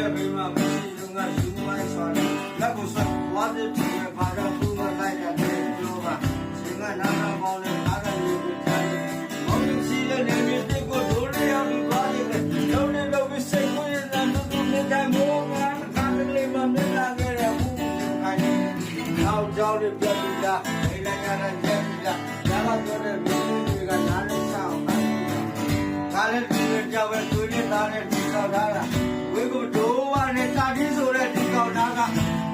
ရဲ့ဘေးမှာမရှိလုံကယူမလိုက်စွာနဲ့လက်ကိုဆက်ဝါးတဲ့ပြေပါတော့သူ့ကလိုက်တဲ့ပြေကရှင်ကနာနာပေါင်းနဲ့အားရနေပြီးတိုင်းမောင်ကြီးစီလည်းနေမြေတိကိုဒိုးရရပြီးပါလိမ့်မယ်လုံးနဲ့လုံးပြီးစိတ်ကိုရတဲ့သူတို့နဲ့တိုင်းမောကကားလေးမှမလာခဲ့ရဘူးခိုင်းနောက်ကြောင်းလေးပြတ်ပြီးသားအိမ်လိုက်ရတဲ့ညက်ပြီးသားဒါကတော့တဲ့မြေကြီးကနားနဲ့ချောင်းခိုင်းကားလေးပြေကြောက်ပဲသူနဲ့သားနဲ့ပြေတော့တာ ဝေကိုဒိုးဝနဲ့တာတိဆိုတဲ့ဒီကောက်ထားက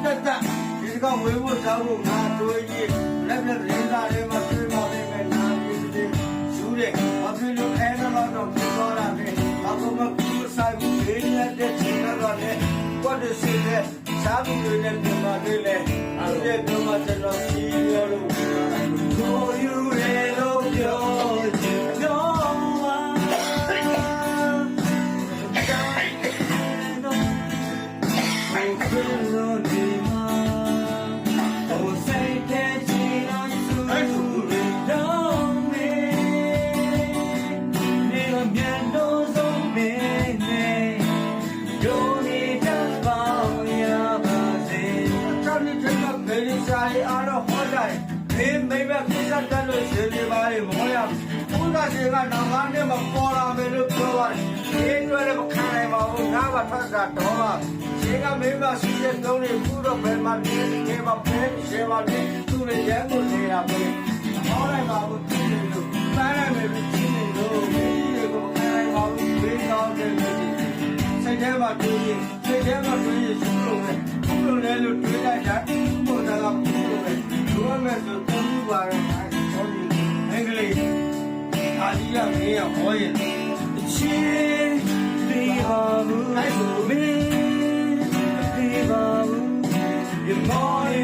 တက်တက်ဒီကောက်ဝေဖို့ကြောက်ဖို့ငါတို့ကြီးလက်လက်ရင်းသားတွေမှာပြေးပါလိမ့်မယ်နားပြီးဒီယူတယ်ဘာဖြစ်လို့အဲတော့တော့ပြေးသွားတာလဲအခုမှကူဆိုင်ဘူးရင်းနေတဲ့ချိန်တော့လည်းဘာလို့ရှိလဲစားဘူးတွေနဲ့ပြန်ပါသေးလဲအဲ့ဒီတော့မှကျွန်တော်စီးရလို့ကို ယ်လိုစားရအားတော့ဟောကြတယ်မင်းမိမပြဿနာလို့ရှင်ပြပါလေမဟောရဘူးဘုရားရှင်ကနောင်ကားနဲ့မပေါ်လာမယ်လို့ပြောပါတယ်ဒီအတွက်လည်းမခံနိုင်ပါဘူးငါကထပ်တာတော့ပါရှင်ကမိမရှိတဲ့တုံးတွေခုတော့ဘယ်မှာနေနေမှာဖဲရှင်ပါလေသူလည်းရဲကိုနေတာပဲဟောလိုက်ပါဘူးသူလည်းလို့ပန်းလိုက်မယ်ပြီးနေလို့ဒီကိုမခံနိုင်ပါဘူးဘေးကောင်းတယ်လို့စိတ်ထဲမှာတွေးရင်စိတ်ထဲမှာတွေးရင်ရှုလို့ပဲရှုလို့လည်းလို့တွေးလိုက်တာဘုရားကဘုလို့ပဲလိုရ မယ်ဆိုသုံးခုပါတော့ဟောဒီအင်္ဂလိပ်အာဒီရမင်းရဟောရင်ချင်းဒီဟာဘူးမင်းဒီပါဘူးဒီမော်ရီ